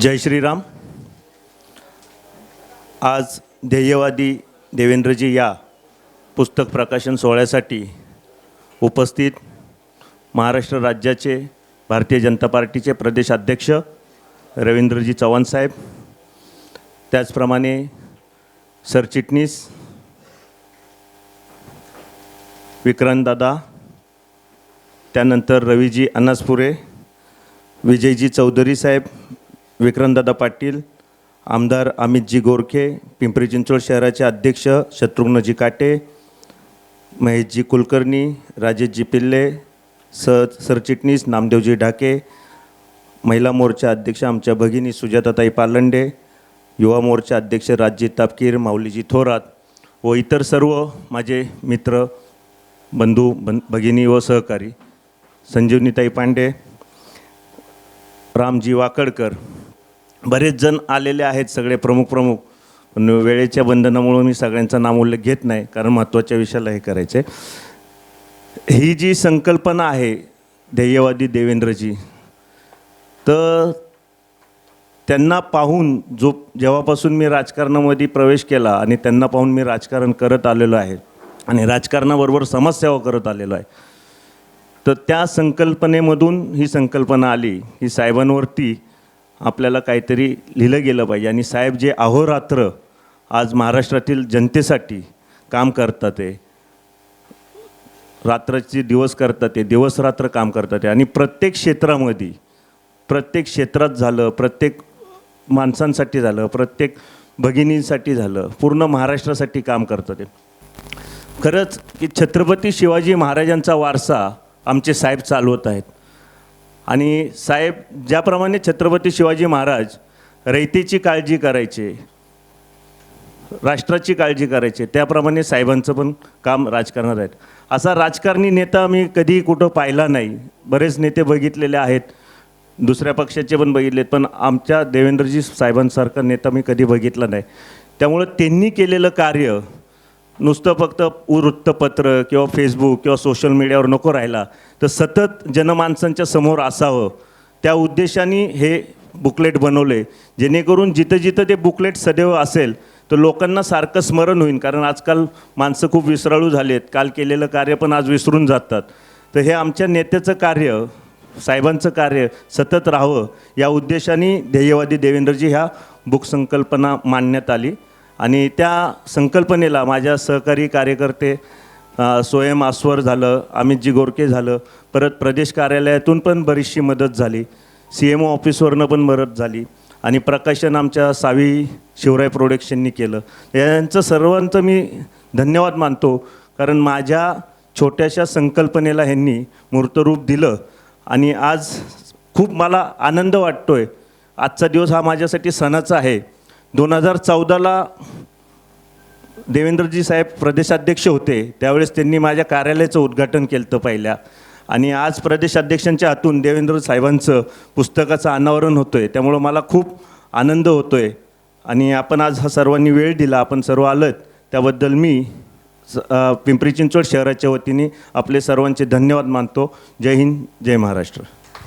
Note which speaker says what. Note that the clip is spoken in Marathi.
Speaker 1: जय श्रीराम. आज ध्येयवादी देवेंद्रजी या पुस्तक प्रकाशन सोहळ्यासाठी उपस्थित महाराष्ट्र राज्याचे भारतीय जनता पार्टीचे प्रदेशाध्यक्ष रवींद्रजी चव्हाण साहेब त्याचप्रमाणे सरचिटणीस विक्रांतदादा त्यानंतर रवीजी अनासपुरे विजयजी चौधरी साहेब विक्रमदादा पाटील आमदार अमितजी गोरखे पिंपरी चिंचवड शहराचे अध्यक्ष शत्रुघ्नजी काटे महेशजी कुलकर्णी राजेशजी पिल्ले स सरचिटणीस नामदेवजी ढाके महिला मोर्चा अध्यक्ष आमच्या भगिनी सुजाताताई पालंडे युवा मोर्चा अध्यक्ष राजजी तापकीर माऊलीजी थोरात व इतर सर्व माझे मित्र बंधू बन भगिनी व सहकारी संजीवनीताई पांडे रामजी वाकडकर बरेच जण आलेले आहेत सगळे प्रमुख प्रमुख. पण वेळेच्या बंधनामुळं मी सगळ्यांचा नामोल्लेख घेत नाही कारण महत्त्वाच्या विषयाला हे करायचे. ही जी संकल्पना आहे ध्येयवादी देवेंद्रजी तर त्यांना पाहून जो जेव्हापासून मी राजकारणामध्ये प्रवेश केला आणि त्यांना पाहून मी राजकारण करत आलेलो आहे आणि राजकारणाबरोबर समाजसेवा करत आलेलो आहे तर त्या संकल्पनेमधून ही संकल्पना आली. ही साहेबांवरती आपल्याला काहीतरी लिहिलं गेलं पाहिजे. आणि साहेब जे अहोरात्र आज महाराष्ट्रातील जनतेसाठी काम करतात आहे रात्रचे दिवस करतात ते दिवस रात्र काम करतात आहे आणि प्रत्येक क्षेत्रामध्ये प्रत्येक क्षेत्रात झालं प्रत्येक माणसांसाठी झालं प्रत्येक भगिनींसाठी झालं पूर्ण महाराष्ट्रासाठी काम करतात ते. खरंच की छत्रपती शिवाजी महाराजांचा वारसा आमचे साहेब चालवत आहेत. आणि साहेब ज्याप्रमाणे छत्रपती शिवाजी महाराज रयतेची काळजी करायचे राष्ट्राची काळजी करायचे त्याप्रमाणे साहेबांचं पण काम राजकारणात आहेत. असा राजकारणी नेता मी कधी कुठं पाहिला नाही. बरेच नेते बघितलेले आहेत. दुसऱ्या पक्षाचे पण बघितलेत पण आमच्या देवेंद्रजी साहेबांसारखा नेता मी कधी बघितला नाही. त्यामुळं त्यांनी केलेलं कार्य नुसतं फक्त वृत्तपत्र किंवा फेसबुक किंवा सोशल मीडियावर नको राहिला तर सतत जनमानसांच्या समोर असावं. त्या उद्देशाने हे बुकलेट बनवले. जेणेकरून जिथं जिथं ते बुकलेट सदैव असेल तर लोकांना सारखं स्मरण होईल. कारण आजकाल माणसं खूप विसराळू झाले आहेत काल केलेलं कार्य पण आज विसरून जातात. तर हे आमच्या नेत्याचं कार्य साहेबांचं कार्य सतत राहावं. या उद्देशाने ध्येयवादी देवेंद्रजी ह्या बुक संकल्पना मांडण्यात आली. आणि त्या संकल्पनेला माझ्या सहकारी कार्यकर्ते स्वयं आस्वर झालं अमितजी गोरके झालं परत प्रदेश कार्यालयातून पण बरीचशी मदत झाली सी एम ओ ऑफिसवरनं पण मदत झाली आणि प्रकाशन आमच्या सावी शिवराय प्रोडक्शननी केलं. यांचं सर्वांचं मी धन्यवाद मानतो कारण माझ्या छोट्याशा संकल्पनेला ह्यांनी मूर्तरूप दिलं आणि आज खूप मला आनंद वाटतो आहे आजचा दिवस हा माझ्यासाठी सणाचा आहे. दोन हजार चौदाला देवेंद्रजी साहेब प्रदेशाध्यक्ष होते. त्यावेळेस त्यांनी माझ्या कार्यालयाचं उद्घाटन केलं होतं पहिल्या. आणि आज प्रदेशाध्यक्षांच्या हातून देवेंद्र साहेबांचं पुस्तकाचं अनावरण होतं आहे त्यामुळं मला खूप आनंद होतो आहे आणि आपण आज हा सर्वांनी वेळ दिला. आपण सर्व आलत. त्याबद्दल मी स- पिंपरी चिंचवड शहराच्या वतीने आपले सर्वांचे धन्यवाद मानतो. जय हिंद जय महाराष्ट्र.